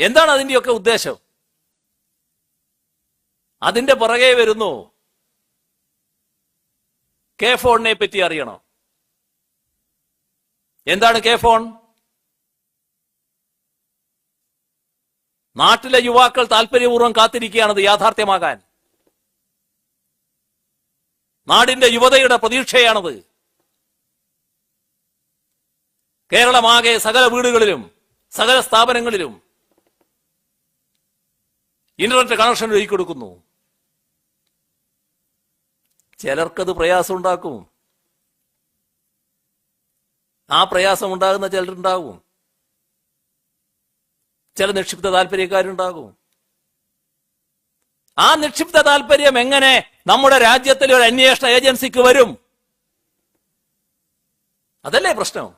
എന്താണ് അതിന്റെയൊക്കെ ഉദ്ദേശം? അതിന്റെ പുറകെ വരുന്നു. കെ ഫോണിനെ പറ്റി അറിയണോ. എന്താണ് കെ ഫോൺ നാട്ടിലെ യുവാക്കൾ താല്പര്യപൂർവം കാത്തിരിക്കുകയാണത് യാഥാർത്ഥ്യമാകാൻ. നാടിന്റെ യുവതയുടെ പ്രതീക്ഷയാണത്. കേരളമാകെ സകല വീടുകളിലും സകല സ്ഥാപനങ്ങളിലും ഇന്റർനെറ്റ് കണക്ഷൻ ഒരുക്കി കൊടുക്കുന്നു. ചിലർക്കത് പ്രയാസം ഉണ്ടാക്കും ആ പ്രയാസം ഉണ്ടാകുന്ന ചിലരുണ്ടാകും ചില നിക്ഷിപ്ത താല്പര്യക്കാരുണ്ടാകും. ആ നിക്ഷിപ്ത താല്പര്യം എങ്ങനെ നമ്മുടെ രാജ്യത്തിലെ ഒരു അന്വേഷണ ഏജൻസിക്ക് വരും? അതല്ലേ പ്രശ്നം.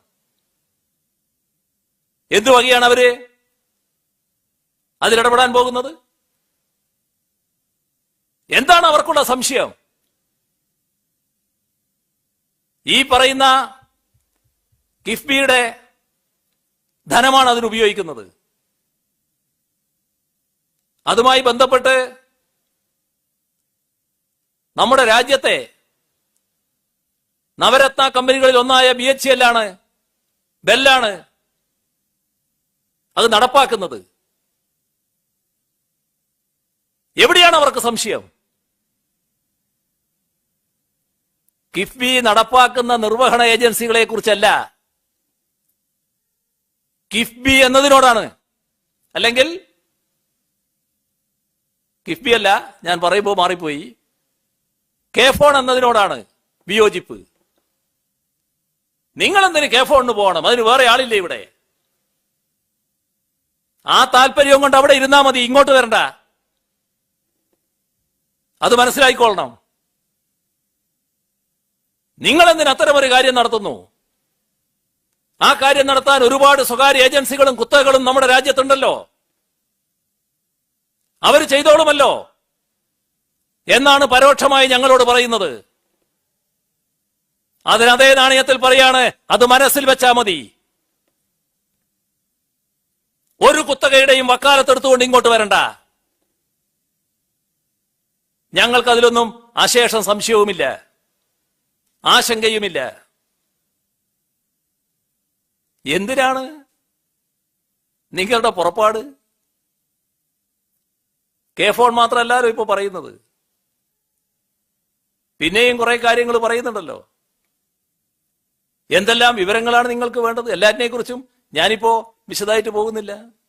എന്തു വകയാണ് അവർ? അതിലിടപെടാൻ പോകുന്നത്? എന്താണ് അവർക്കുള്ള സംശയം? ഈ പറയുന്ന കിഫ്ബിയുടെ ധനമാണ് അതിന് ഉപയോഗിക്കുന്നത്. അതുമായി ബന്ധപ്പെട്ട് നമ്മുടെ രാജ്യത്തെ നവരത്ന കമ്പനികളിൽ ഒന്നായ ബി എച്ച് എൽ ആണ് ബെല്ലാണ് അത് നടപ്പാക്കുന്നത്. എവിടെയാണ് അവർക്ക് സംശയം? കിഫ്ബി നടപ്പാക്കുന്ന നിർവഹണ ഏജൻസികളെ കുറിച്ചല്ല. കിഫ്ബി എന്നതിനോടാണ്. അല്ലെങ്കിൽ കിഫ്ബി അല്ല ഞാൻ പറയുമ്പോൾ മാറിപ്പോയി. കെ ഫോൺ എന്നതിനോടാണ് വിയോജിപ്പ്. നിങ്ങൾ എന്തിന് കെ ഫോണിന് പോകണം? അതിന് വേറെ ആളില്ലേ ഇവിടെ? ആ താല്പര്യം കൊണ്ട് അവിടെ ഇരുന്നാ മതി ഇങ്ങോട്ട് വരണ്ട. അത് മനസ്സിലായിക്കൊള്ളണം. നിങ്ങൾ എന്തിന് അത്തരം ഒരു കാര്യം നടത്തുന്നു? ആ കാര്യം നടത്താൻ ഒരുപാട് സ്വകാര്യ ഏജൻസികളും കുത്തകകളും നമ്മുടെ രാജ്യത്തുണ്ടല്ലോ. അവർ ചെയ്തോളുമല്ലോ. എന്നാണ് പരോക്ഷമായി ഞങ്ങളോട് പറയുന്നത്. അതിനതേ അതേ നാണയത്തിൽ പറയാണ് അത് മനസ്സിൽ വെച്ചാ മതി. ഒരു കുത്തകയുടെയും വക്കാലത്തെടുത്തുകൊണ്ട് ഇങ്ങോട്ട് വരണ്ട. ഞങ്ങൾക്കതിലൊന്നും അശേഷം സംശയവുമില്ല. ആശങ്കയുമില്ല. എന്തിനാണ് നിങ്ങളുടെ പുറപ്പാട്? കെ ഫോൺ മാത്രമല്ലല്ലോ ഇപ്പൊ പറയുന്നത്. പിന്നെയും കുറെ കാര്യങ്ങൾ പറയുന്നുണ്ടല്ലോ. എന്തെല്ലാം വിവരങ്ങളാണ് നിങ്ങൾക്ക് വേണ്ടത്? എല്ലാറ്റിനെ കുറിച്ചും ഞാനിപ്പോ വിശദമായിട്ട് പോകുന്നില്ല.